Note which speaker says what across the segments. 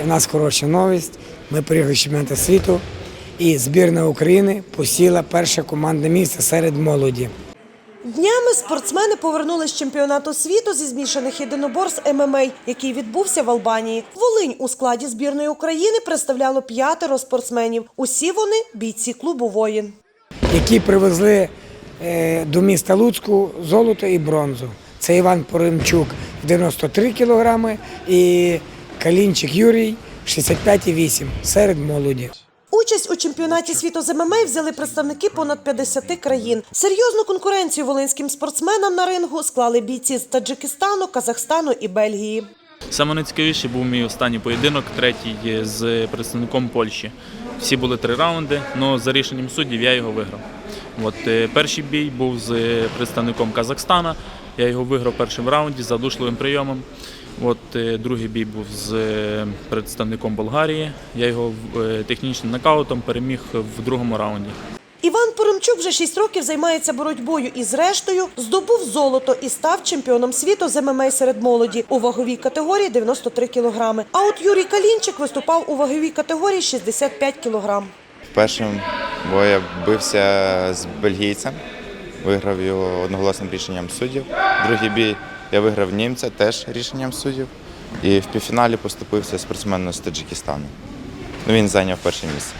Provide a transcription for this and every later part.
Speaker 1: І в нас хороша новість. Ми приїхали з чемпіонату світу, і збірна України посіла перше командне місце серед молоді.
Speaker 2: Днями спортсмени повернулись з чемпіонату світу зі змішаних єдиноборств ММА, який відбувся в Албанії. Волинь у складі збірної України представляло п'ятеро спортсменів. Усі вони бійці клубу Воїн.
Speaker 1: які привезли е, до міста Луцьку золото і бронзу. Це Іван Поримчук 93 кілограми і Калінчик Юрій 65,8 серед молоді.
Speaker 2: Участь у чемпіонаті світу з ММА взяли представники понад 50 країн. Серйозну конкуренцію волинським спортсменам на рингу склали бійці з Таджикистану, Казахстану і Бельгії.
Speaker 3: Саме найцікавіший був мій останній поєдинок, третій з представником Польщі. Всі були три раунди, але за рішенням суддів я його виграв. От, е, перший бій був з представником Казахстана. Я його виграв в першому раунді за душливим прийомом. От, е, другий бій був з е, представником Болгарії. Я його технічним нокаутом переміг в другому раунді.
Speaker 2: Іван Поромчук вже 6 років займається боротьбою і зрештою здобув золото і став чемпіоном світу з ММА серед молоді у ваговій категорії 93 кілограми. А от Юрій Калінчик виступав у ваговій категорії 65 кілограм.
Speaker 4: В бою я бився з бельгійцем, виграв його одноголосним рішенням суддів. Другий бій я виграв німця теж рішенням суддів. І в півфіналі поступився спортсмену з Таджикистану. Ну, він зайняв перше місце.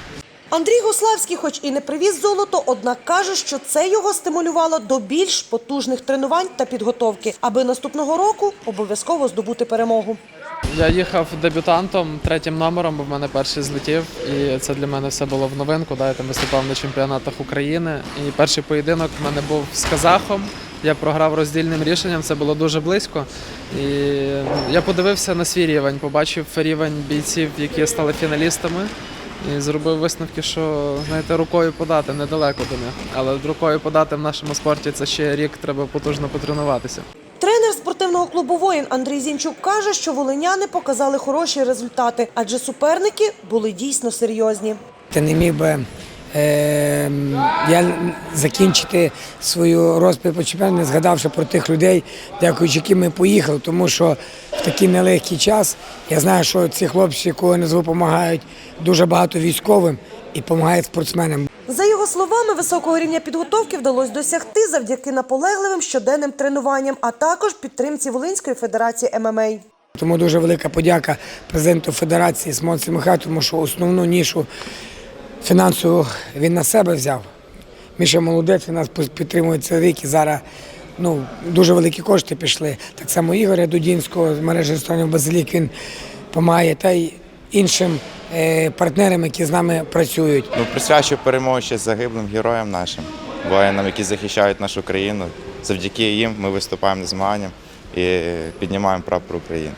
Speaker 2: Андрій Гославський, хоч і не привіз золото, однак каже, що це його стимулювало до більш потужних тренувань та підготовки, аби наступного року обов'язково здобути перемогу.
Speaker 5: Я їхав дебютантом третім номером, бо в мене перший злетів, і це для мене все було в новинку. Да, я там виступав на чемпіонатах України. І перший поєдинок в мене був з казахом. Я програв роздільним рішенням, це було дуже близько. І я подивився на свій рівень, побачив рівень бійців, які стали фіналістами. І зробив висновки, що знаєте, рукою подати недалеко до них. Але рукою подати в нашому спорті це ще рік треба потужно потренуватися.
Speaker 2: Спортивного клубу Воїн Андрій Зінчук каже, що волиняни показали хороші результати, адже суперники були дійсно серйозні.
Speaker 1: Ти не міг би е, я закінчити свою розповідь по чемпіонаті, не згадавши про тих людей, дякуючи яким ми поїхали, тому що в такий нелегкий час я знаю, що ці хлопці, я назву, допомагають дуже багато військовим і допомагають спортсменам.
Speaker 2: Його словами, високого рівня підготовки вдалося досягти завдяки наполегливим щоденним тренуванням, а також підтримці Волинської федерації ММА.
Speaker 1: Тому дуже велика подяка президенту Федерації Смонсі Михайлу, тому що основну нішу фінансову він на себе взяв. Міша молодець, він нас підтримує цей рік і зараз ну, дуже великі кошти пішли. Так само Ігоря Дудінського з мережі ресторанів Базилік він допомагає та й іншим партнерам, які з нами працюють.
Speaker 4: Ну, присвячую перемогу ще загиблим героям нашим, воїнам, які захищають нашу країну. Завдяки їм ми виступаємо на змаганням і піднімаємо прапор України.